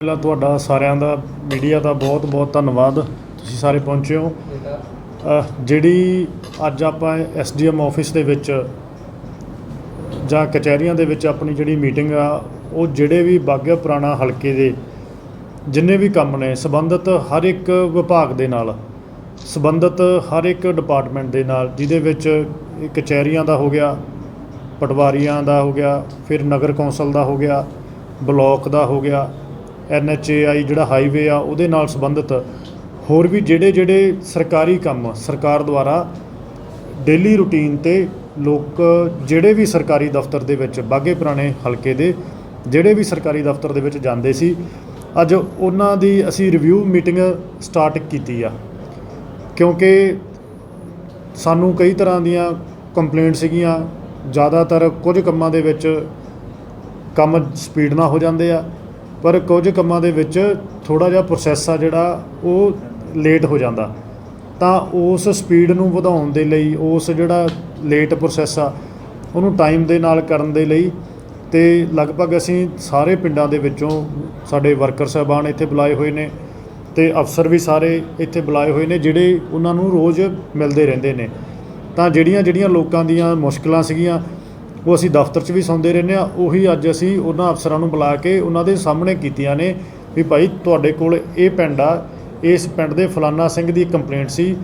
ਪਹਿਲਾਂ ਤੁਹਾਡਾ ਸਾਰਿਆਂ ਦਾ, ਮੀਡੀਆ ਦਾ ਬਹੁਤ ਬਹੁਤ ਧੰਨਵਾਦ। ਤੁਸੀਂ ਸਾਰੇ ਪਹੁੰਚੇ ਹੋ। ਅਹ ਜਿਹੜੀ ਅੱਜ ਆਪਾਂ ਐਸਡੀਐਮ ਆਫਿਸ ਦੇ ਵਿੱਚ ਜਾਂ ਕਚਹਿਰੀਆਂ ਦੇ ਵਿੱਚ ਆਪਣੀ ਜਿਹੜੀ ਮੀਟਿੰਗ ਆ, ਉਹ ਜਿਹੜੇ ਵੀ ਬਾਘਿਆ ਪੁਰਾਣਾ ਹਲਕੇ ਦੇ ਜਿੰਨੇ ਵੀ ਕੰਮ ਨੇ, ਸੰਬੰਧਿਤ ਹਰ ਇੱਕ ਵਿਭਾਗ ਦੇ ਨਾਲ, ਸੰਬੰਧਿਤ ਹਰ ਇੱਕ ਡਿਪਾਰਟਮੈਂਟ ਦੇ ਨਾਲ, ਜਿਹਦੇ ਵਿੱਚ ਇਹ ਕਚਹਿਰੀਆਂ ਦਾ ਹੋ ਗਿਆ, ਪਟਵਾਰੀਆਂ ਦਾ ਹੋ ਗਿਆ, ਫਿਰ ਨਗਰ ਕੌਂਸਲ ਦਾ ਹੋ ਗਿਆ, ਬਲਾਕ ਦਾ ਹੋ ਗਿਆ ਐਨਐਚਏਆਈ ਜਿਹੜਾ ਹਾਈਵੇ ਆ, ਉਹਦੇ ਨਾਲ ਸੰਬੰਧਿਤ ਹੋਰ ਵੀ ਜਿਹੜੇ ਜਿਹੜੇ ਸਰਕਾਰੀ ਕੰਮ ਸਰਕਾਰ ਦੁਆਰਾ ਡੇਲੀ ਰੂਟੀਨ ਤੇ ਲੋਕ ਜਿਹੜੇ ਵੀ ਸਰਕਾਰੀ ਦਫ਼ਤਰ ਦੇ ਵਿੱਚ, ਬਾਗੇ ਪੁਰਾਣੇ ਹਲਕੇ ਦੇ ਜਿਹੜੇ ਵੀ ਸਰਕਾਰੀ ਦਫ਼ਤਰ ਦੇ ਵਿੱਚ ਜਾਂਦੇ ਸੀ, ਅੱਜ ਉਹਨਾਂ ਦੀ ਅਸੀਂ ਰਿਵਿਊ ਮੀਟਿੰਗ ਸਟਾਰਟ ਕੀਤੀ ਆ। ਕਿਉਂਕਿ ਸਾਨੂੰ ਕਈ ਤਰ੍ਹਾਂ ਦੀਆਂ ਕੰਪਲੇਂਟ ਸੀਗੀਆਂ, ਜ਼ਿਆਦਾਤਰ ਕੁਝ ਕੰਮਾਂ ਦੇ ਵਿੱਚ ਕੰਮ ਸਪੀਡ ਨਾਲ ਹੋ ਜਾਂਦੇ ਆ। ਪਰ ਕੁਝ ਕੰਮਾਂ ਦੇ ਵਿੱਚ ਥੋੜਾ ਜਿਹਾ ਪ੍ਰੋਸੈਸ ਆ ਜਿਹੜਾ ਉਹ ਲੇਟ ਹੋ ਜਾਂਦਾ। ਤਾਂ ਉਸ ਸਪੀਡ ਨੂੰ ਵਧਾਉਣ ਦੇ ਲਈ, ਉਸ ਜਿਹੜਾ ਲੇਟ ਪ੍ਰੋਸੈਸ ਆ, ਉਹਨੂੰ ਟਾਈਮ ਦੇ ਨਾਲ ਕਰਨ ਦੇ ਲਈ ਤੇ ਲਗਭਗ ਅਸੀਂ ਸਾਰੇ ਪਿੰਡਾਂ ਦੇ ਵਿੱਚੋਂ ਸਾਡੇ ਵਰਕਰ ਸਾਹਿਬਾਨ ਇੱਥੇ ਬੁਲਾਏ ਹੋਏ ਨੇ ਤੇ ਅਫਸਰ ਵੀ ਸਾਰੇ ਇੱਥੇ ਬੁਲਾਏ ਹੋਏ ਨੇ ਜਿਹੜੇ ਉਹਨਾਂ ਨੂੰ ਰੋਜ਼ ਮਿਲਦੇ ਰਹਿੰਦੇ ਨੇ। ਤਾਂ ਜਿਹੜੀਆਂ ਜਿਹੜੀਆਂ ਲੋਕਾਂ ਦੀਆਂ ਮੁਸ਼ਕਲਾਂ ਸੀਗੀਆਂ ਉਹ ਅਸੀਂ ਦਫ਼ਤਰ 'ਚ ਵੀ ਸੌਂਦੇ ਰਹਿੰਦੇ ਆ ਉਹੀ ਅੱਜ ਅਸੀਂ ਉਹਨਾਂ ਅਫਸਰਾਂ ਨੂੰ ਬੁਲਾ ਕੇ ਉਹਨਾਂ ਦੇ ਸਾਹਮਣੇ ਕੀਤੀਆਂ ਨੇ ਵੀ ਭਾਈ ਤੁਹਾਡੇ ਕੋਲ ਇਹ ਪਿੰਡ ਆ, ਇਸ ਪਿੰਡ ਦੇ ਫਲਾਨਾ ਸਿੰਘ ਦੀ ਕੰਪਲੇਂਟ ਸੀ,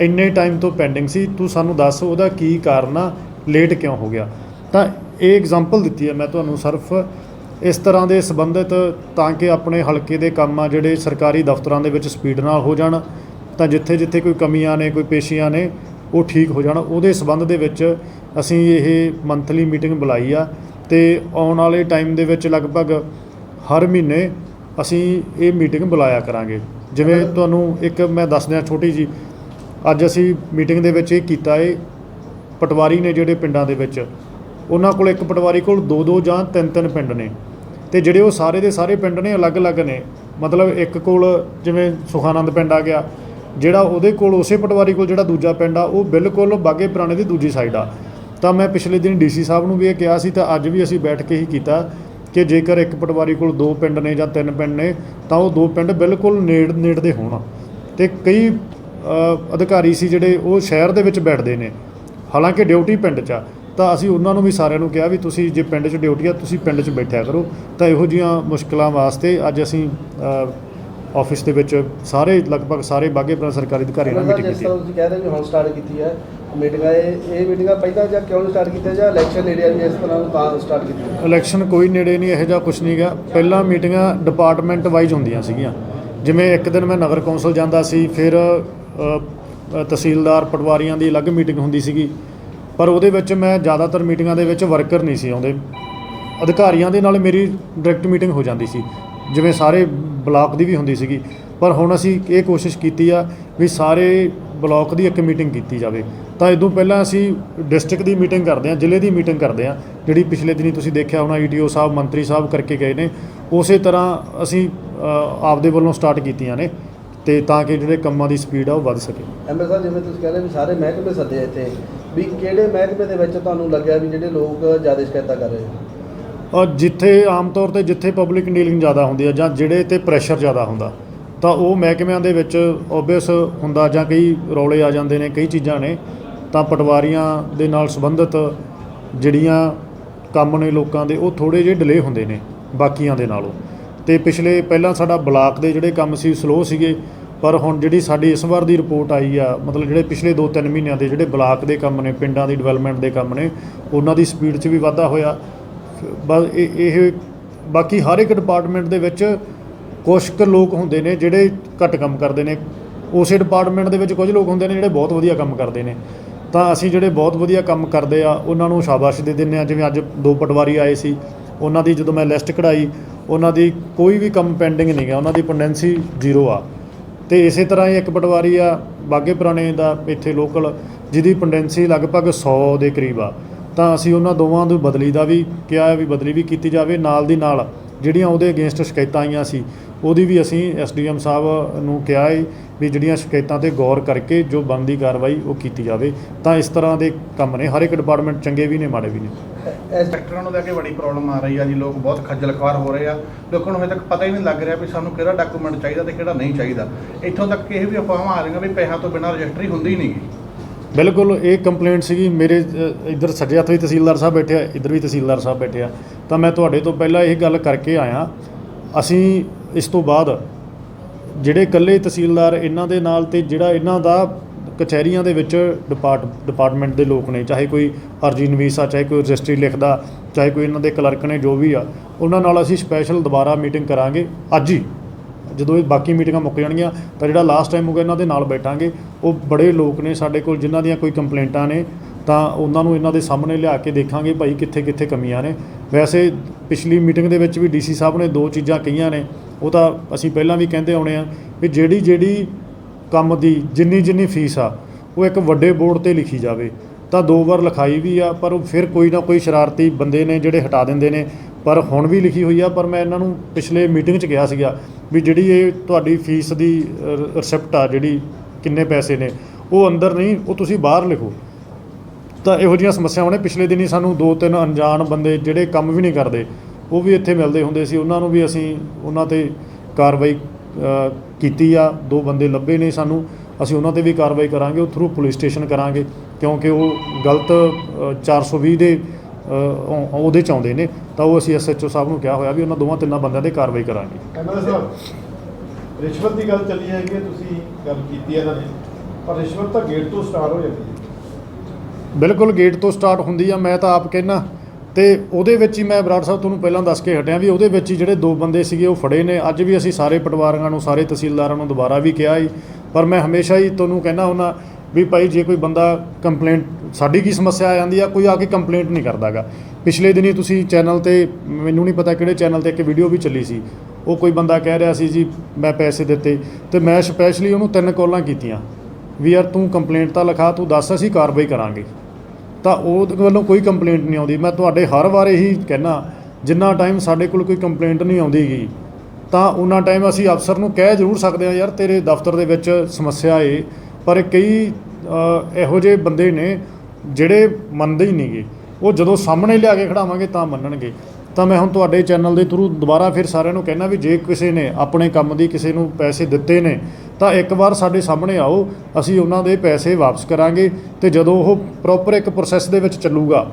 ਇੰਨੇ ਟਾਈਮ ਤੋਂ ਪੈਂਡਿੰਗ ਸੀ, ਤੂੰ ਸਾਨੂੰ ਦੱਸ ਉਹਦਾ ਕੀ ਕਾਰਨ ਆ, ਲੇਟ ਕਿਉਂ ਹੋ ਗਿਆ? ਤਾਂ ਇਹ ਐਗਜ਼ਾਮਪਲ ਦਿੱਤੀ ਹੈ ਮੈਂ ਤੁਹਾਨੂੰ ਸਿਰਫ। ਇਸ ਤਰ੍ਹਾਂ ਦੇ ਸੰਬੰਧਿਤ ਤਾਂ ਕਿ ਆਪਣੇ ਹਲਕੇ ਦੇ ਕੰਮ ਆ ਜਿਹੜੇ ਸਰਕਾਰੀ ਦਫ਼ਤਰਾਂ ਦੇ ਵਿੱਚ ਸਪੀਡ ਨਾਲ ਹੋ ਜਾਣ, ਤਾਂ ਜਿੱਥੇ ਜਿੱਥੇ ਕੋਈ ਕਮੀਆਂ ਨੇ, ਕੋਈ ਪੇਸ਼ੀਆਂ ਨੇ ਉਹ ਠੀਕ ਹੋ ਜਾਣ। ਉਹਦੇ ਸੰਬੰਧ ਦੇ ਵਿੱਚ ਅਸੀਂ ਇਹ ਮੰਥਲੀ ਮੀਟਿੰਗ ਬੁਲਾਈ ਆ ਤੇ ਆਉਣ ਵਾਲੇ ਟਾਈਮ ਦੇ ਵਿੱਚ ਲਗਭਗ ਹਰ ਮਹੀਨੇ ਅਸੀਂ ਇਹ ਮੀਟਿੰਗ ਬੁਲਾਇਆ ਕਰਾਂਗੇ। ਜਿਵੇਂ ਤੁਹਾਨੂੰ ਇੱਕ ਮੈਂ ਦੱਸ ਦਿਆਂ ਛੋਟੀ ਜੀ ਅੱਜ ਅਸੀਂ ਮੀਟਿੰਗ ਦੇ ਵਿੱਚ ਇਹ ਕੀਤਾ ਏ ਪਟਵਾਰੀ ਨੇ ਜਿਹੜੇ ਪਿੰਡਾਂ ਦੇ ਵਿੱਚ ਉਹਨਾਂ ਕੋਲ ਇੱਕ ਪਟਵਾਰੀ ਕੋਲ ਦੋ ਦੋ ਜਾਂ ਤਿੰਨ ਤਿੰਨ ਪਿੰਡ ਨੇ। ਤੇ ਜਿਹੜੇ ਉਹ ਸਾਰੇ ਦੇ ਸਾਰੇ ਪਿੰਡ ਨੇ ਅਲੱਗ-ਅਲੱਗ ਨੇ। ਮਤਲਬ ਇੱਕ ਕੋਲ ਜਿਵੇਂ ਸੁਖਾਨੰਦ ਪਿੰਡ ਆ ਗਿਆ ਜਿਹੜਾ ਉਹਦੇ ਕੋਲ, ਉਸੇ ਪਟਵਾਰੀ ਕੋਲ ਜਿਹੜਾ ਦੂਜਾ ਪਿੰਡ ਆ, ਉਹ ਬਿਲਕੁਲ ਬਾਗੇ ਪੁਰਾਣੇ ਦੀ ਦੂਜੀ ਸਾਈਡ ਆ। ਤਾਂ ਮੈਂ ਪਿਛਲੇ ਦਿਨ ਡੀਸੀ ਸਾਹਿਬ ਨੂੰ ਵੀ ਇਹ ਕਿਹਾ ਸੀ, ਤਾਂ ਅੱਜ ਵੀ ਅਸੀਂ ਬੈਠ ਕੇ ਹੀ ਕੀਤਾ ਕਿ ਜੇਕਰ ਇੱਕ ਪਟਵਾਰੀ ਕੋਲ ਦੋ ਪਿੰਡ ਨੇ ਜਾਂ ਤਿੰਨ ਪਿੰਡ ਨੇ, ਤਾਂ ਉਹ ਦੋ ਪਿੰਡ ਬਿਲਕੁਲ ਨੇੜ ਨੇੜ ਦੇ ਹੋਣ। ਤੇ ਕਈ ਅਧਿਕਾਰੀ ਸੀ ਜਿਹੜੇ ਉਹ ਸ਼ਹਿਰ ਦੇ ਵਿੱਚ ਬੈਠਦੇ ਨੇ, ਹਾਲਾਂਕਿ ਡਿਊਟੀ ਪਿੰਡ 'ਚ ਆ। ਤਾਂ ਅਸੀਂ ਉਹਨਾਂ ਨੂੰ ਵੀ ਸਾਰਿਆਂ ਨੂੰ ਕਿਹਾ ਵੀ ਤੁਸੀਂ ਜੇ ਪਿੰਡ 'ਚ ਡਿਊਟੀ ਆ, ਤੁਸੀਂ ਪਿੰਡ 'ਚ ਬੈਠਿਆ ਕਰੋ। ਤਾਂ ਇਹੋ ਜੀਆਂ ਮੁਸ਼ਕਲਾਂ ਵਾਸਤੇ ਅੱਜ ਅਸੀਂ ਆਫਿਸ ਦੇ ਵਿੱਚ ਸਾਰੇ ਲਗਭਗ ਸਾਰੇ ਬਾਗੇ ਪੁਰਾਣੇ ਸਰਕਾਰੀ ਅਧਿਕਾਰੀਆਂ ਨਾਲ ਮੀਟਿੰਗ ਜਿਸ ਕੀਤੀ ਤਰ੍ਹਾਂ ਤੁਸੀਂ ਕਹਿ ਰਹੇ ਹੋ ਹੁਣ ਸਟਾਰਟ ਕੀਤੀ ਹੈ ਮੀਟਿੰਗਾਂ ਇਹ ਇਹ ਮੀਟਿੰਗਾਂ ਪਹਿਲਾਂ ਜਾਂ ਕਿਉਂ ਸਟਾਰਟ ਕੀਤੀਆਂ ਜਾਂ ਇਲੈਕਸ਼ਨ ਨੇੜੇ ਵੀ ਇਸ ਤਰ੍ਹਾਂ ਨੂੰ ਤਾਂ ਸਟਾਰਟ ਕੀਤੀਆਂ ਇਲੈਕਸ਼ਨ ਕੋਈ ਨੇੜੇ ਨਹੀਂ ਇਹੋ ਜਿਹਾ ਕੁਝ ਨਹੀਂਗਾ ਪਹਿਲਾਂ ਮੀਟਿੰਗਾਂ ਡਿਪਾਰਟਮੈਂਟ ਵਾਈਜ਼ ਹੁੰਦੀਆਂ ਸੀਗੀਆਂ। ਜਿਵੇਂ ਇੱਕ ਦਿਨ ਮੈਂ ਨਗਰ ਕੌਂਸਲ ਜਾਂਦਾ ਸੀ ਫਿਰ ਤਹਿਸੀਲਦਾਰ ਪਟਵਾਰੀਆਂ ਦੀ ਅਲੱਗ ਮੀਟਿੰਗ ਹੁੰਦੀ ਸੀਗੀ। ਪਰ ਉਹਦੇ ਵਿੱਚ ਮੈਂ ਜ਼ਿਆਦਾਤਰ ਮੀਟਿੰਗਾਂ ਦੇ ਵਿੱਚ ਵਰਕਰ ਨਹੀਂ ਸੀ ਆਉਂਦੇ। ਅਧਿਕਾਰੀਆਂ ਦੇ ਨਾਲ ਮੇਰੀ ਡਾਇਰੈਕਟ ਮੀਟਿੰਗ ਹੋ ਜਾਂਦੀ ਸੀ। ਜਿਵੇਂ ਸਾਰੇ ਬਲਾਕ ਦੀ ਵੀ ਹੁੰਦੀ ਸੀਗੀ। ਪਰ ਹੁਣ ਅਸੀਂ ਇਹ ਕੋਸ਼ਿਸ਼ ਕੀਤੀ ਆ ਵੀ ਸਾਰੇ ਬਲਾਕ ਦੀ ਇੱਕ ਮੀਟਿੰਗ ਕੀਤੀ ਜਾਵੇ। ਤਾਂ ਇਦੋਂ ਪਹਿਲਾਂ ਅਸੀਂ ਡਿਸਟ੍ਰਿਕਟ ਦੀ ਮੀਟਿੰਗ ਕਰਦੇ ਹਾਂ ਜ਼ਿਲ੍ਹੇ ਦੀ ਮੀਟਿੰਗ ਕਰਦੇ ਹਾਂ ਜਿਹੜੀ ਪਿਛਲੇ ਦਿਨੀ ਤੁਸੀਂ ਦੇਖਿਆ ਹੋਣਾ ਈਟੀਓ ਸਾਹਿਬ, ਮੰਤਰੀ ਸਾਹਿਬ ਕਰਕੇ ਗਏ ਨੇ। ਉਸੇ ਤਰ੍ਹਾਂ ਅਸੀਂ ਆਪਦੇ ਵੱਲੋਂ ਸਟਾਰਟ ਕੀਤੀਆਂ ਨੇ। ਤੇ ਤਾਂ ਕਿ ਜਿਹੜੇ ਕੰਮਾਂ ਦੀ ਸਪੀਡ ਆ ਉਹ ਵੱਧ ਸਕੇ। ਐਮਐਲ ਸਾਹਿਬ, ਜਿਵੇਂ ਤੁਸੀਂ ਕਹਿ ਰਹੇ ਵੀ ਸਾਰੇ ਮਹਿਕਮੇ ਸੱਦੇ ਇੱਥੇ, ਵੀ ਕਿਹੜੇ ਮਹਿਕਮੇ ਦੇ ਵਿੱਚ ਤੁਹਾਨੂੰ ਲੱਗਿਆ ਵੀ ਜਿਹੜੇ ਲੋਕ ਜ਼ਿਆਦਾ ਸ਼ਿਕਾਇਤਾਂ ਕਰ ਰਹੇ ਔਰ ਜਿੱਥੇ ਆਮ ਤੌਰ ਤੇ ਜਿੱਥੇ ਪਬਲਿਕ ਡੀਲਿੰਗ ਜ਼ਿਆਦਾ ਹੁੰਦੀ ਹੈ ਜਾਂ ਜਿਹੜੇ ਤੇ ਪ੍ਰੈਸ਼ਰ ਜ਼ਿਆਦਾ ਹੁੰਦਾ, ਤਾਂ ਉਹ ਮਹਿਕਮਿਆਂ ਦੇ ਵਿੱਚ ਓਬਵੀਅਸ ਹੁੰਦਾ ਜਾਂ ਕਈ ਰੌਲੇ ਆ ਜਾਂਦੇ ਨੇ, ਕਈ ਚੀਜ਼ਾਂ ਨੇ, ਤਾਂ ਪਟਵਾਰੀਆਂ ਦੇ ਨਾਲ ਸੰਬੰਧਿਤ ਜਿਹੜੀਆਂ ਕੰਮ ਨੇ ਲੋਕਾਂ ਦੇ, ਉਹ ਥੋੜੇ ਜਿਹੇ ਡਿਲੇ ਹੁੰਦੇ ਨੇ ਬਾਕੀਆਂ ਦੇ ਨਾਲੋਂ। ਤੇ ਪਿਛਲੇ ਪਹਿਲਾਂ ਸਾਡਾ ਬਲਾਕ ਦੇ ਜਿਹੜੇ ਕੰਮ ਸੀ ਸਲੋ ਸੀਗੇ, ਪਰ ਹੁਣ ਜਿਹੜੀ ਸਾਡੀ ਇਸ ਵਾਰ ਦੀ ਰਿਪੋਰਟ ਆਈ ਆ, ਮਤਲਬ ਜਿਹੜੇ ਪਿਛਲੇ 2-3 ਮਹੀਨਿਆਂ ਦੇ ਜਿਹੜੇ ਬਲਾਕ ਦੇ ਕੰਮ ਨੇ, ਪਿੰਡਾਂ ਦੀ ਡਿਵੈਲਪਮੈਂਟ ਦੇ ਕੰਮ ਨੇ, ਉਹਨਾਂ ਦੀ ਸਪੀਡ 'ਚ ਵੀ ਵਾਧਾ ਹੋਇਆ। ਬ ਇਹ ਇਹ ਬਾਕੀ ਹਰ ਇੱਕ ਡਿਪਾਰਟਮੈਂਟ ਦੇ ਵਿੱਚ ਕੁਝ ਕੁ ਲੋਕ ਹੁੰਦੇ ਨੇ ਜਿਹੜੇ ਘੱਟ ਕੰਮ ਕਰਦੇ ਨੇ। ਉਸੇ ਡਿਪਾਰਟਮੈਂਟ ਦੇ ਵਿੱਚ ਕੁਝ ਲੋਕ ਹੁੰਦੇ ਨੇ ਜਿਹੜੇ ਬਹੁਤ ਵਧੀਆ ਕੰਮ ਕਰਦੇ ਨੇ। ਤਾਂ ਅਸੀਂ ਜਿਹੜੇ ਬਹੁਤ ਵਧੀਆ ਕੰਮ ਕਰਦੇ ਆ, ਉਹਨਾਂ ਨੂੰ ਸ਼ਾਬਾਸ਼ ਦੇ ਦਿੰਦੇ ਆ। ਜਿਵੇਂ ਅੱਜ ਦੋ ਪਟਵਾਰੀ ਆਏ ਸੀ, ਉਹਨਾਂ ਦੀ ਜਦੋਂ ਮੈਂ ਲਿਸਟ ਕਢਾਈ, ਉਹਨਾਂ ਦੀ ਕੋਈ ਵੀ ਕੰਮ ਪੈਂਡਿੰਗ ਨਹੀਂ ਗਿਆ, ਉਹਨਾਂ ਦੀ ਪੈਂਡੈਂਸੀ ਜ਼ੀਰੋ ਆ। ਤੇ ਇਸੇ ਤਰ੍ਹਾਂ ਹੀ ਇੱਕ ਪਟਵਾਰੀ ਆ, ਬਾਗੇ ਪੁਰਾਣੇ ਦਾ, ਇੱਥੇ ਲੋਕਲ ਜਿਹਦੀ ਪੈਂਡੈਂਸੀ ਲਗਭਗ 100 ਦੇ ਕਰੀਬ ਆ। ਤਾਂ ਅਸੀਂ ਉਹਨਾਂ ਦੋਵਾਂ ਨੂੰ ਬਦਲੀ ਦਾ ਵੀ ਕਿਹਾ ਵੀ ਬਦਲੀ ਵੀ ਕੀਤੀ ਜਾਵੇ, ਨਾਲ ਦੀ ਨਾਲ ਜਿਹੜੀਆਂ ਉਹਦੇ ਅਗੇਂਸਟ ਸ਼ਿਕਾਇਤਾਂ ਆਈਆਂ ਸੀ, ਉਹਦੀ ਵੀ ਅਸੀਂ ਐਸਡੀਐਮ ਸਾਹਿਬ ਨੂੰ ਕਿਹਾ ਹੈ ਵੀ ਜਿਹੜੀਆਂ ਸ਼ਿਕਾਇਤਾਂ ਤੇ ਗੌਰ ਕਰਕੇ ਜੋ ਬਣਦੀ ਕਾਰਵਾਈ ਉਹ ਕੀਤੀ ਜਾਵੇ। ਤਾਂ ਇਸ ਤਰ੍ਹਾਂ ਦੇ ਕੰਮ ਨੇ, ਹਰ ਇੱਕ ਡਿਪਾਰਟਮੈਂਟ ਚੰਗੇ ਵੀ ਨੇ, ਮਾੜੇ ਵੀ ਨੇ। ਇਸ ਸੈਕਟਰਾਂ ਨੂੰ ਲੈ ਕੇ ਬੜੀ ਪ੍ਰੋਬਲਮ ਆ ਰਹੀ ਆ ਜੀ, ਲੋਕ ਬਹੁਤ ਖੱਜਲ ਖਵਾਰ ਹੋ ਰਹੇ ਆ। ਲੋਕਾਂ ਨੂੰ ਹਜੇ ਤੱਕ ਪਤਾ ਹੀ ਨਹੀਂ ਲੱਗ ਰਿਹਾ ਵੀ ਸਾਨੂੰ ਕਿਹੜਾ ਡਾਕੂਮੈਂਟ ਚਾਹੀਦਾ ਤੇ ਕਿਹੜਾ ਨਹੀਂ ਚਾਹੀਦਾ। ਇੱਥੋਂ ਤੱਕ ਇਹ ਵੀ ਅਫਵਾਹਾਂ ਆ ਰਹੀਆਂ ਵੀ ਪੈਸਿਆਂ ਤੋਂ ਬਿਨਾਂ ਰਜਿਸਟਰੀ ਹੁੰਦੀ ਨਹੀਂ। ਗੀ ਬਿਲਕੁਲ ਇਹ ਕੰਪਲੇਂਟ ਸੀਗੀ ਮੇਰੇ ਅ, ਇੱਧਰ ਸੱਜੇ ਹੱਥ ਵੀ ਤਹਿਸੀਲਦਾਰ ਸਾਹਿਬ ਬੈਠੇ ਆ ਇੱਧਰ ਵੀ ਤਹਿਸੀਲਦਾਰ ਸਾਹਿਬ ਬੈਠੇ ਆ। ਤਾਂ ਮੈਂ ਤੁਹਾਡੇ ਤੋਂ ਪਹਿਲਾਂ ਇਹ ਗੱਲ ਕਰਕੇ ਆਇਆ ਅਸੀਂ ਇਸ ਤੋਂ ਬਾਅਦ ਜਿਹੜੇ ਇਕੱਲੇ ਤਹਿਸੀਲਦਾਰ ਇਹਨਾਂ ਦੇ ਨਾਲ ਤੇ ਜਿਹੜਾ ਇਹਨਾਂ ਦਾ ਕਚਹਿਰੀਆਂ ਦੇ ਵਿੱਚ ਡਿਪਾਰਟ ਡਿਪਾਰਟਮੈਂਟ ਦੇ ਲੋਕ ਨੇ ਚਾਹੇ ਕੋਈ ਅਰਜੀ ਨਵੀਸ ਆ ਚਾਹੇ ਕੋਈ ਰਜਿਸਟਰੀ ਲਿਖਦਾ ਚਾਹੇ ਕੋਈ ਇਹਨਾਂ ਦੇ ਕਲਰਕ ਨੇ ਜੋ ਵੀ ਆ ਉਹਨਾਂ ਨਾਲ ਅਸੀਂ ਸਪੈਸ਼ਲ ਦੁਬਾਰਾ ਮੀਟਿੰਗ ਕਰਾਂਗੇ ਅੱਜ ਹੀ। ਜਦੋਂ ਇਹ ਬਾਕੀ ਮੀਟਿੰਗਾਂ ਮੁੱਕ ਜਾਣਗੀਆਂ ਤਾਂ ਜਿਹੜਾ ਲਾਸਟ ਟਾਈਮ ਹੋਊਗਾ ਇਹਨਾਂ ਦੇ ਨਾਲ ਬੈਠਾਂਗੇ। ਉਹ ਬੜੇ ਲੋਕ ਨੇ ਸਾਡੇ ਕੋਲ, ਜਿਨ੍ਹਾਂ ਦੀਆਂ ਕੋਈ ਕੰਪਲੇਂਟਾਂ ਨੇ, ਤਾਂ ਉਹਨਾਂ ਨੂੰ ਇਹਨਾਂ ਦੇ ਸਾਹਮਣੇ ਲਿਆ ਕੇ ਦੇਖਾਂਗੇ ਭਾਈ ਕਿੱਥੇ ਕਿੱਥੇ ਕਮੀਆਂ ਨੇ। ਵੈਸੇ ਪਿਛਲੀ ਮੀਟਿੰਗ ਦੇ ਵਿੱਚ ਵੀ ਡੀਸੀ ਸਾਹਿਬ ਨੇ ਦੋ ਚੀਜ਼ਾਂ ਕਹੀਆਂ ਨੇ। ਉਹ ਤਾਂ ਅਸੀਂ ਪਹਿਲਾਂ ਵੀ ਕਹਿੰਦੇ ਆਉਣੇ ਆ ਵੀ ਜਿਹੜੀ ਜਿਹੜੀ ਕੰਮ ਦੀ ਜਿੰਨੀ ਜਿੰਨੀ ਫੀਸ ਆ, ਉਹ ਇੱਕ ਵੱਡੇ ਬੋਰਡ ਤੇ ਲਿਖੀ ਜਾਵੇ। ਤਾਂ ਦੋ ਵਾਰ ਲਿਖਾਈ ਵੀ ਆ, ਪਰ ਉਹ ਫਿਰ ਕੋਈ ਨਾ ਕੋਈ ਸ਼ਰਾਰਤੀ ਬੰਦੇ ਨੇ ਜਿਹੜੇ ਹਟਾ ਦਿੰਦੇ ਨੇ। ਪਰ ਹੁਣ ਵੀ ਲਿਖੀ ਹੋਈ ਆ ਪਰ ਮੈਂ ਇਹਨਾਂ ਨੂੰ ਪਿਛਲੇ ਮੀਟਿੰਗ 'ਚ ਗਿਆ ਸੀਗਾ ਵੀ ਜਿਹੜੀ ਇਹ ਤੁਹਾਡੀ ਫੀਸ ਦੀ ਰਿਸਿਪਟ ਆ ਜਿਹੜੀ ਕਿੰਨੇ ਪੈਸੇ ਨੇ ਉਹ ਅੰਦਰ ਨਹੀਂ ਉਹ ਤੁਸੀਂ ਬਾਹਰ ਲਿਖੋ। ਤਾਂ ਇਹੋ ਜਿਹੀਆਂ ਸਮੱਸਿਆਵਾਂ ਨੇ ਪਿਛਲੇ ਦਿਨੀ ਸਾਨੂੰ ਦੋ ਤਿੰਨ ਅਣਜਾਣ ਬੰਦੇ ਜਿਹੜੇ ਕੰਮ ਵੀ ਨਹੀਂ ਕਰਦੇ ਉਹ ਵੀ ਇੱਥੇ ਮਿਲਦੇ ਹੁੰਦੇ ਸੀ ਉਹਨਾਂ ਨੂੰ ਵੀ ਅਸੀਂ ਉਹਨਾਂ ਤੇ ਕਾਰਵਾਈ ਕੀਤੀ ਆ ਦੋ ਬੰਦੇ ਲੱਭੇ ਨੇ ਸਾਨੂੰ ਅਸੀਂ ਉਹਨਾਂ ਤੇ ਵੀ ਕਾਰਵਾਈ ਕਰਾਂਗੇ ਉਹ ਥਰੂ ਪੁਲਿਸ ਸਟੇਸ਼ਨ ਕਰਾਂਗੇ ਕਿਉਂਕਿ ਉਹ ਗਲਤ ਅ, 420 ਦੇ ਉਹਦੇ ਚ ਆਉਂਦੇ ਨੇ। ਤਾਂ ਉਹ ਅਸੀਂ ਐਸਐਚਓ ਸਾਹਿਬ ਨੂੰ ਕਿਹਾ ਹੋਇਆ ਵੀ ਉਹਨਾਂ ਦੋਵਾਂ ਤਿੰਨਾਂ ਬੰਦਿਆਂ ਤੇ ਕਾਰਵਾਈ ਕਰਾਂਗੇ। ਐਮਐਲਏ ਸਾਹਿਬ ਰਿਸ਼ਵਤ ਦੀ ਗੱਲ ਚੱਲੀ ਹੈ, ਤੁਸੀਂ ਗੱਲ ਕੀਤੀ ਹੈ ਇਹਨਾਂ ਨੇ। ਪਰ ਰਿਸ਼ਵਤ ਤਾਂ ਗੇਟ ਤੋਂ ਸਟਾਰਟ ਹੋ ਜਾਂਦੀ ਹੈ। ਬਿਲਕੁਲ ਗੇਟ ਤੋਂ ਸਟਾਰਟ ਹੁੰਦੀ ਆ ਮੈਂ ਤਾਂ ਆਪ ਕਹਿਣਾ ਤੇ ਉਹਦੇ ਵਿੱਚ ਹੀ ਮੈਂ ਬਰਾੜ ਸਾਹਿਬ ਤੁਹਾਨੂੰ ਪਹਿਲਾਂ ਦੱਸ ਕੇ ਹਟਿਆ ਵੀ ਉਹਦੇ ਵਿੱਚ ਹੀ ਜਿਹੜੇ ਦੋ ਬੰਦੇ ਸੀਗੇ ਉਹ ਫੜੇ ਨੇ। ਅੱਜ ਵੀ ਅਸੀਂ ਸਾਰੇ ਪਟਵਾਰੀਆਂ ਨੂੰ ਸਾਰੇ ਤਹਿਸੀਲਦਾਰਾਂ ਨੂੰ ਦੁਬਾਰਾ ਵੀ ਕਿਹਾ ਹੀ ਪਰ ਮੈਂ ਹਮੇਸ਼ਾ ਹੀ ਤੁਹਾਨੂੰ ਕਹਿਣਾ ਹੁੰਦਾ ਵੀ ਭਾਈ ਜੇ ਕੋਈ ਬੰਦਾ ਕੰਪਲੇਂਟ ਸਾਡੀ ਕੀ ਸਮੱਸਿਆ ਆ ਜਾਂਦੀ ਆ, ਕੋਈ ਆ ਕੇ ਕੰਪਲੇਂਟ ਨਹੀਂ ਕਰਦਾਗਾ। ਪਿਛਲੇ ਦਿਨੀ ਤੁਸੀਂ ਚੈਨਲ ਤੇ, ਮੈਨੂੰ ਨਹੀਂ ਪਤਾ ਕਿਹੜੇ ਚੈਨਲ ਤੇ ਇੱਕ ਵੀਡੀਓ ਵੀ ਚੱਲੀ ਸੀ। ਉਹ ਕੋਈ ਬੰਦਾ ਕਹਿ ਰਿਹਾ ਸੀ ਜੀ, ਮੈਂ ਪੈਸੇ ਦਿੱਤੇ। ਤੇ ਮੈਂ ਸਪੈਸ਼ਲੀ ਉਹਨੂੰ ਤਿੰਨ ਕਾਲਾਂ ਕੀਤੀਆਂ। ਵੀ ਯਾਰ ਤੂੰ ਕੰਪਲੇਂਟ ਤਾਂ ਲਿਖਾ, ਤੂੰ ਦੱਸ ਅਸੀਂ ਕਾਰਵਾਈ ਕਰਾਂਗੇ। ਤਾਂ ਉਹਦੇ ਵੱਲੋਂ ਕੋਈ ਕੰਪਲੇਂਟ ਨਹੀਂ ਆਉਂਦੀ। ਮੈਂ ਤੁਹਾਡੇ ਹਰ ਵਾਰ ਇਹੀ ਕਹਿਣਾ ਜਿੰਨਾ ਟਾਈਮ ਸਾਡੇ ਕੋਲ ਕੋਈ ਕੰਪਲੇਂਟ ਨਹੀਂ ਆਉਂਦੀਗੀ, ਤਾਂ ਉਹਨਾਂ ਟਾਈਮ ਅਸੀਂ ਅਫਸਰ ਨੂੰ ਕਹਿ ਜ਼ਰੂਰ ਸਕਦੇ ਹਾਂ, ਯਾਰ ਤੇਰੇ ਦਫ਼ਤਰ ਦੇ ਵਿੱਚ ਸਮੱਸਿਆ ਏ। ਪਰ ਕਈ ਇਹੋ ਜਿਹੇ ਬੰਦੇ ਨੇ ਜਿਹੜੇ ਮੰਨਦੇ ਹੀ ਨਹੀਂਗੇ, ਉਹ ਜਦੋਂ ਸਾਹਮਣੇ ਲਿਆ ਕੇ ਖੜਾਵਾਂਗੇ ਤਾਂ ਮੰਨਣਗੇ। ਤਾਂ ਮੈਂ ਹੁਣ ਤੁਹਾਡੇ ਚੈਨਲ ਦੇ ਥਰੂ ਦੁਬਾਰਾ ਫਿਰ ਸਾਰਿਆਂ ਨੂੰ ਕਹਿਣਾ ਵੀ ਜੇ ਕਿਸੇ ਨੇ ਆਪਣੇ ਕੰਮ ਦੀ ਕਿਸੇ ਨੂੰ ਪੈਸੇ ਦਿੱਤੇ ਨੇ, ਤਾਂ ਇੱਕ ਵਾਰ ਸਾਡੇ ਸਾਹਮਣੇ ਆਓ, ਅਸੀਂ ਉਹਨਾਂ ਦੇ ਪੈਸੇ ਵਾਪਸ ਕਰਾਂਗੇ ਤੇ ਜਦੋਂ ਉਹ ਪ੍ਰੋਪਰ ਇੱਕ ਪ੍ਰੋਸੈਸ ਦੇ ਵਿੱਚ ਚੱਲੂਗਾ,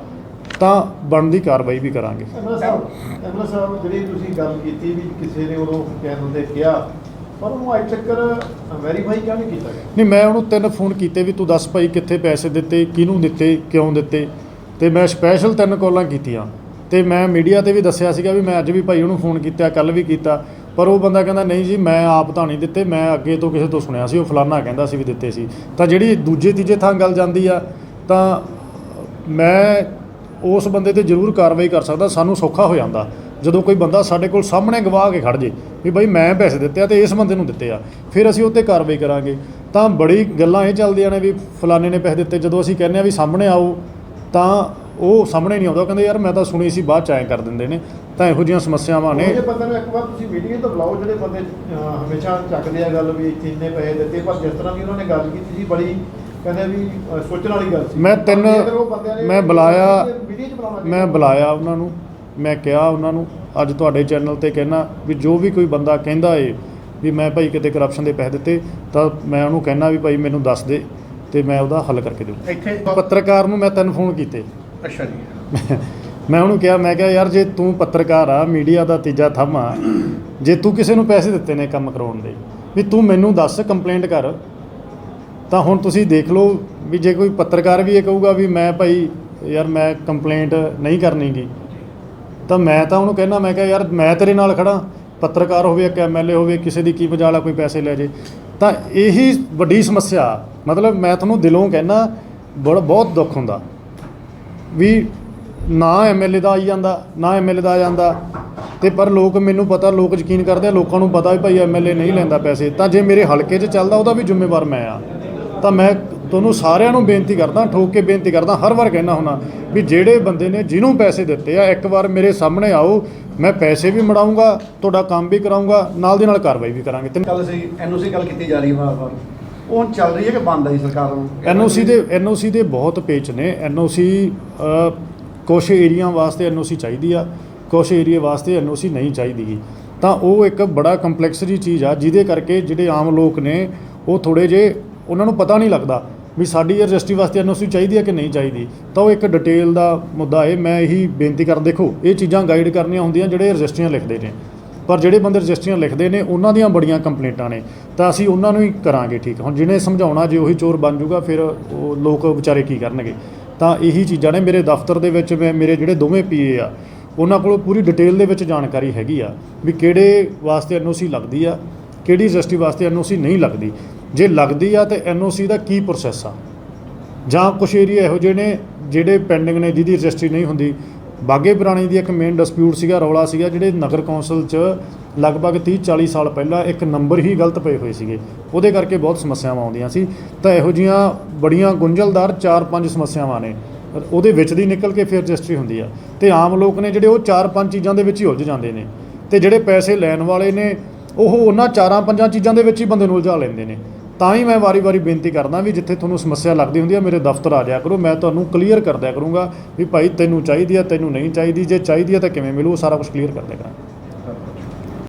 ਤਾਂ ਬਣਦੀ ਕਾਰਵਾਈ ਵੀ ਕਰਾਂਗੇ। ਐਮਐਲਏ ਸਾਹਿਬ ਐਮਐਲਏ ਸਾਹਿਬ, ਜਿਹੜੀ ਤੁਸੀਂ ਗੱਲ ਕੀਤੀ ਵੀ ਕਿਸੇ ਨੇ ਉਦੋਂ ਚੈਨਲ ਤੇ ਕਿਹਾ ਪਰ ਉਹਨੂੰ ਅੱਜ ਤੱਕ ਵੈਰੀਫਾਈ ਕਿਉਂ ਨਹੀਂ ਕੀਤਾ ਗਿਆ? ਨਹੀਂ, ਮੈਂ ਉਹਨੂੰ ਤਿੰਨ ਫੋਨ ਕੀਤੇ ਵੀ ਤੂੰ ਦੱਸ ਭਾਈ ਕਿੱਥੇ ਪੈਸੇ ਦਿੱਤੇ, ਕਿਹਨੂੰ ਦਿੱਤੇ, ਕਿਉਂ ਦਿੱਤੇ। ਤੇ ਮੈਂ ਸਪੈਸ਼ਲ ਤਿੰਨ ਕਾਲਾਂ ਕੀਤੀਆਂ। ਤੇ ਮੈਂ ਮੀਡੀਆ ਤੇ ਵੀ ਦੱਸਿਆ ਸੀਗਾ ਵੀ ਮੈਂ ਅੱਜ ਵੀ ਭਾਈ ਉਹਨੂੰ ਫੋਨ ਕੀਤਾ ਕੱਲ ਵੀ ਕੀਤਾ। ਪਰ ਉਹ ਬੰਦਾ ਕਹਿੰਦਾ, ਨਹੀਂ ਜੀ, ਮੈਂ ਆਪ ਤਾਂ ਨਹੀਂ ਦਿੱਤੇ, ਮੈਂ ਅੱਗੇ ਤੋਂ ਕਿਸੇ ਤੋਂ ਸੁਣਿਆ ਸੀ, ਉਹ ਫਲਾਨਾ ਕਹਿੰਦਾ ਸੀ ਵੀ ਦਿੱਤੇ ਸੀ। ਤਾਂ ਜਿਹੜੀ ਦੂਜੇ ਤੀਜੇ ਥਾਂ ਗੱਲ ਜਾਂਦੀ ਆ, ਤਾਂ ਮੈਂ ਉਸ ਬੰਦੇ ਤੇ ਜ਼ਰੂਰ ਕਾਰਵਾਈ ਕਰ ਸਕਦਾ, ਸਾਨੂੰ ਸੌਖਾ ਹੋ ਜਾਂਦਾ। ਜਦੋਂ ਕੋਈ ਬੰਦਾ ਸਾਡੇ ਕੋਲ ਸਾਹਮਣੇ ਗਵਾਹ ਕੇ ਖੜ ਜੇ ਵੀ ਬਈ ਮੈਂ ਪੈਸੇ ਦਿੱਤੇ ਆ ਤੇ ਇਸ ਬੰਦੇ ਨੂੰ ਦਿੱਤੇ ਆ ਫਿਰ ਅਸੀਂ ਉਹ 'ਤੇ ਕਾਰਵਾਈ ਕਰਾਂਗੇ। ਤਾਂ ਬੜੀ ਗੱਲਾਂ ਇਹ ਚੱਲਦੀਆਂ ਨੇ ਵੀ ਫਲਾਣੇ ਨੇ ਪੈਸੇ ਦਿੱਤੇ ਜਦੋਂ ਅਸੀਂ ਕਹਿੰਦੇ ਆ ਵੀ ਸਾਹਮਣੇ ਆਓ ਤਾਂ ਉਹ ਸਾਹਮਣੇ ਨਹੀਂ ਆਉਂਦਾ ਕਹਿੰਦੇ ਯਾਰ ਮੈਂ ਤਾਂ ਸੁਣੀ ਸੀ ਬਾਅਦ ਚ ਐਂ ਕਰ ਦਿੰਦੇ ਨੇ। ਤਾਂ ਇਹੋ ਜਿਹੀਆਂ ਸਮੱਸਿਆਵਾਂ ਨੇ। ਇਹ ਬੰਦੇ ਨੂੰ ਇੱਕ ਵਾਰ ਤੁਸੀਂ ਮੀਡੀਆ ਤੋਂ ਬੁਲਾਓ ਜਿਹੜੇ ਬੰਦੇ ਹਮੇਸ਼ਾ ਚੱਕਦੇ ਆ ਗੱਲ ਵੀ ਇੰਨੇ ਪੈਸੇ ਦਿੱਤੇ ਪਰ ਜਿਸ ਤਰ੍ਹਾਂ ਦੀ ਉਹਨਾਂ ਨੇ ਗੱਲ ਕੀਤੀ ਸੀ ਬੜੀ ਕਹਿੰਦੇ ਵੀ ਸੋਚਣ ਵਾਲੀ ਗੱਲ ਸੀ। ਮੈਂ ਤਿੰਨ- ਮੈਂ ਬੁਲਾਇਆ- ਮੈਂ। ਬੁਲਾਇਆ ਉਹਨਾਂ ਨੂੰ। ਮੈਂ ਕਿਹਾ ਉਹਨਾਂ ਨੂੰ ਅੱਜ ਤੁਹਾਡੇ ਚੈਨਲ ਤੇ ਕਹਿਣਾ ਵੀ ਜੋ ਵੀ ਕੋਈ ਬੰਦਾ ਕਹਿੰਦਾ ਏ ਵੀ ਮੈਂ ਭਾਈ ਕਿਤੇ ਕਰਪਸ਼ਨ ਦੇ ਪੈਸੇ ਦਿੱਤੇ ਤਾਂ ਮੈਂ ਉਹਨੂੰ ਕਹਿਣਾ ਵੀ ਭਾਈ ਮੈਨੂੰ ਦੱਸ ਦੇ ਤੇ ਮੈਂ ਉਹਦਾ ਹੱਲ ਕਰਕੇ ਦੇਵਾਂ ਇੱਥੇ ਪੱਤਰਕਾਰ ਨੂੰ ਮੈਂ ਤਿੰਨ ਫੋਨ ਕੀਤੇ। ਅੱਛਾ ਜੀ। ਮੈਂ ਉਹਨੂੰ ਕਿਹਾ ਮੈਂ ਕਿਹਾ ਯਾਰ ਜੇ ਤੂੰ ਪੱਤਰਕਾਰ ਆ ਮੀਡੀਆ ਦਾ ਤੀਜਾ ਥੰਮ ਆ ਜੇ ਤੂੰ ਕਿਸੇ ਨੂੰ ਪੈਸੇ ਦਿੱਤੇ ਨੇ ਕੰਮ ਕਰਾਉਣ ਦੇ ਵੀ ਤੂੰ ਮੈਨੂੰ ਦੱਸ ਕੰਪਲੇਂਟ ਕਰ ਤਾਂ ਹੁਣ ਤੁਸੀਂ ਦੇਖ ਲਓ ਵੀ ਜੇ ਕੋਈ ਪੱਤਰਕਾਰ ਵੀ ਇਹ ਕਹੂਗਾ ਵੀ ਮੈਂ ਭਾਈ ਯਾਰ ਮੈਂ ਕੰਪਲੇਂਟ ਨਹੀਂ ਕਰਨੀਗੀ ਤਾਂ ਮੈਂ ਤਾਂ ਉਹਨੂੰ ਕਹਿਣਾ ਮੈਂ ਕਿਹਾ, ਯਾਰ, ਮੈਂ ਤੇਰੇ ਨਾਲ ਖੜਾ ਪੱਤਰਕਾਰ ਹੋਵੇ ਇੱਕ ਐਮਐਲਏ ਹੋਵੇ, ਕਿਸੇ ਦੀ ਕੀ ਮਜਾਲਾ ਕੋਈ ਪੈਸੇ ਲੈ ਜੇ। ਤਾਂ ਇਹੀ ਵੱਡੀ ਸਮੱਸਿਆ, ਮਤਲਬ ਮੈਂ ਤੁਹਾਨੂੰ ਦਿਲੋਂ ਕਹਿਣਾ ਬੜਾ, ਬਹੁਤ ਦੁੱਖ ਹੁੰਦਾ। ਵੀ ਨਾ ਐਮਐਲਏ ਦਾ ਆਈ ਜਾਂਦਾ, ਨਾ ਐਮਐਲਏ ਦਾ ਆ ਜਾਂਦਾ। ਤੇ ਪਰ ਲੋਕ, ਮੈਨੂੰ ਪਤਾ, ਲੋਕ ਯਕੀਨ ਕਰਦੇ ਆ, ਲੋਕਾਂ ਨੂੰ ਪਤਾ ਵੀ ਭਾਈ ਐਮਐਲਏ ਨਹੀਂ ਲੈਂਦਾ ਪੈਸੇ। ਤਾਂ ਜੇ ਮੇਰੇ ਹਲਕੇ 'ਚ ਚੱਲਦਾ, ਉਹਦਾ ਵੀ ਜ਼ਿੰਮੇਵਾਰ ਮੈਂ ਆ। ਤਾਂ ਮੈਂ ਤੁਹਾਨੂੰ ਸਾਰਿਆਂ ਨੂੰ ਬੇਨਤੀ ਕਰਦਾ ਠੋਕ ਕੇ ਬੇਨਤੀ ਕਰਦਾ ਹਰ ਵਾਰ ਕਹਿਣਾ ਹੁਣਾ ਵੀ ਜਿਹੜੇ ਬੰਦੇ ਨੇ ਜਿਹਨੂੰ ਪੈਸੇ ਦਿੱਤੇ ਆ ਇੱਕ ਵਾਰ ਮੇਰੇ ਸਾਹਮਣੇ ਆਓ ਮੈਂ ਪੈਸੇ ਵੀ ਮੜਾਉਂਗਾ ਤੁਹਾਡਾ ਕੰਮ ਵੀ ਕਰਾਉਂਗਾ ਨਾਲ ਦੀ ਨਾਲ ਕਾਰਵਾਈ ਵੀ ਕਰਾਂਗੇ। ਤੇ ਕੱਲ ਸੀ ਐਨਓਸੀ ਗੱਲ ਕੀਤੀ ਜਾ ਰਹੀ ਹੈ ਵਾਰ-ਵਾਰ ਉਹ ਚੱਲ ਰਹੀ ਹੈ ਕਿ ਬੰਦ ਹੈ ਸਰਕਾਰ ਨੂੰ ਐਨਓਸੀ ਦੇ ਐਨਓਸੀ ਦੇ ਬਹੁਤ ਪੇਚ ਨੇ। ਐਨਓਸੀ ਕੁਛ ਏਰੀਆ ਵਾਸਤੇ ਐਨਓਸੀ ਚਾਹੀਦੀ ਆ ਕੁਛ ਏਰੀਆ ਵਾਸਤੇ ਐਨਓਸੀ ਨਹੀਂ ਚਾਹੀਦੀ ਤਾਂ ਉਹ ਇੱਕ ਬੜਾ ਕੰਪਲੈਕਸ ਜੀ ਚੀਜ਼ ਆ ਜਿਹਦੇ ਕਰਕੇ ਜਿਹੜੇ ਆਮ ਲੋਕ ਨੇ ਉਹ ਥੋੜੇ ਜੇ ਉਹਨਾਂ ਨੂੰ ਪਤਾ ਨਹੀਂ ਲੱਗਦਾ ਵੀ ਸਾਡੀ ਰਜਿਸਟਰੀ ਵਾਸਤੇ ਐਨਓਸੀ ਚਾਹੀਦੀ ਹੈ ਕਿ ਨਹੀਂ ਚਾਹੀਦੀ। ਤਾਂ ਉਹ ਇੱਕ ਡਿਟੇਲ ਦਾ ਮੁੱਦਾ ਹੈ ਮੈਂ ਇਹੀ ਬੇਨਤੀ ਕਰ ਦੇਖੋ, ਇਹ ਚੀਜ਼ਾਂ ਗਾਈਡ ਕਰਨੀਆਂ ਹੁੰਦੀਆਂ ਜਿਹੜੇ ਰਜਿਸਟਰੀਆਂ ਲਿਖਦੇ ਨੇ। ਪਰ ਜਿਹੜੇ ਬੰਦੇ ਰਜਿਸਟਰੀਆਂ ਲਿਖਦੇ ਨੇ, ਉਹਨਾਂ ਦੀਆਂ ਬੜੀਆਂ ਕੰਪਲੇਂਟਾਂ ਨੇ। ਤਾਂ ਅਸੀਂ ਉਹਨਾਂ ਨੂੰ ਹੀ ਕਰਾਂਗੇ ਠੀਕ। ਹੁਣ ਜਿਹਨੇ ਸਮਝਾਉਣਾ, ਜੇ ਉਹੀ ਚੋਰ ਬਣ ਜਾਊਗਾ, ਫਿਰ ਉਹ ਲੋਕ ਵਿਚਾਰੇ ਕੀ ਕਰਨਗੇ? ਤਾਂ ਇਹੀ ਚੀਜ਼ਾਂ ਨੇ ਮੇਰੇ ਦਫ਼ਤਰ ਦੇ ਵਿੱਚ, ਮੈਂ, ਮੇਰੇ ਜਿਹੜੇ ਦੋਵੇਂ ਪੀਏ ਆ, ਉਹਨਾਂ ਕੋਲ ਪੂਰੀ ਡਿਟੇਲ ਦੇ ਵਿੱਚ ਜਾਣਕਾਰੀ ਹੈਗੀ ਆ ਵੀ ਕਿਹੜੇ ਵਾਸਤੇ ਐਨਓਸੀ ਲੱਗਦੀ ਆ, ਕਿਹੜੀ ਰਜਿਸਟਰੀ ਵਾਸਤੇ ਐਨਓਸੀ ਨਹੀਂ ਲੱਗਦੀ। ਜੇ ਲੱਗਦੀ ਆ ਤੇ ਐਨਓਸੀ ਦਾ ਕੀ ਪ੍ਰੋਸੈਸ ਆ? ਜਾਂ ਕੁਛ ਏਰੀਆ ਇਹੋ ਜਿਹੇ ਨੇ ਜਿਹੜੇ ਪੈਂਡਿੰਗ ਨੇ, ਜਿਹਦੀ ਰਜਿਸਟਰੀ ਨਹੀਂ ਹੁੰਦੀ? ਬਾਗੇ ਪੁਰਾਣੀ ਦੀ ਇੱਕ ਮੇਨ ਡਿਸਪਿਊਟ ਸੀਗਾ, ਰੌਲਾ ਸੀਗਾ, ਜਿਹੜੇ ਨਗਰ ਕੌਂਸਲ 'ਚ ਲਗਭਗ 30 40 ਸਾਲ ਪਹਿਲਾਂ ਇੱਕ ਨੰਬਰ ਹੀ ਗਲਤ ਪਏ ਹੋਏ ਸੀਗੇ। ਉਹਦੇ ਕਰਕੇ ਬਹੁਤ ਸਮੱਸਿਆਵਾਂ ਆਉਂਦੀਆਂ ਸੀ। ਤਾਂ ਇਹੋ ਜੀਆਂ ਬੜੀਆਂ ਗੁੰਝਲਦਾਰ 4-5 ਸਮੱਸਿਆਵਾਂ ਨੇ। ਉਹਦੇ ਵਿੱਚ ਦੀ ਨਿਕਲ ਕੇ ਫਿਰ ਰਜਿਸਟਰੀ ਹੁੰਦੀ ਆ। ਤੇ ਆਮ ਲੋਕ ਨੇ ਜਿਹੜੇ ਉਹ 4-5 ਚੀਜ਼ਾਂ ਦੇ ਵਿੱਚ ਹੀ ਉਲਝ ਜਾਂਦੇ ਨੇ। ਤੇ ਜਿਹੜੇ ਪੈਸੇ ਲੈਣ ਵਾਲੇ ਨੇ, ਉਹ ਉਹਨਾਂ 4-5 ਚੀਜ਼ਾਂ ਦੇ ਵਿੱਚ ਹੀ ਬੰਦੇ ਨੂੰ ਉਲਝਾ ਲੈਂਦੇ ਨੇ। ਤਾਂ ਹੀ ਮੈਂ ਵਾਰੀ-ਵਾਰੀ ਬੇਨਤੀ ਕਰਦਾ ਵੀ ਜਿੱਥੇ ਤੁਹਾਨੂੰ ਸਮੱਸਿਆ ਲੱਗਦੀ ਹੁੰਦੀ ਹੈ ਮੇਰੇ ਦਫ਼ਤਰ ਆ ਜਾਇਆ ਕਰੋ। ਮੈਂ ਤੁਹਾਨੂੰ ਕਲੀਅਰ ਕਰ ਦਿਆ ਕਰੂੰਗਾ ਵੀ ਭਾਈ ਤੈਨੂੰ ਚਾਹੀਦੀ ਹੈ ਤੈਨੂੰ ਨਹੀਂ ਚਾਹੀਦੀ। ਜੇ ਚਾਹੀਦੀ ਹੈ ਤਾਂ ਕਿਵੇਂ ਮਿਲੂ? ਸਾਰਾ ਕੁਝ ਕਲੀਅਰ ਕਰ ਦਿਆ ਕਰਾਂਗੇ।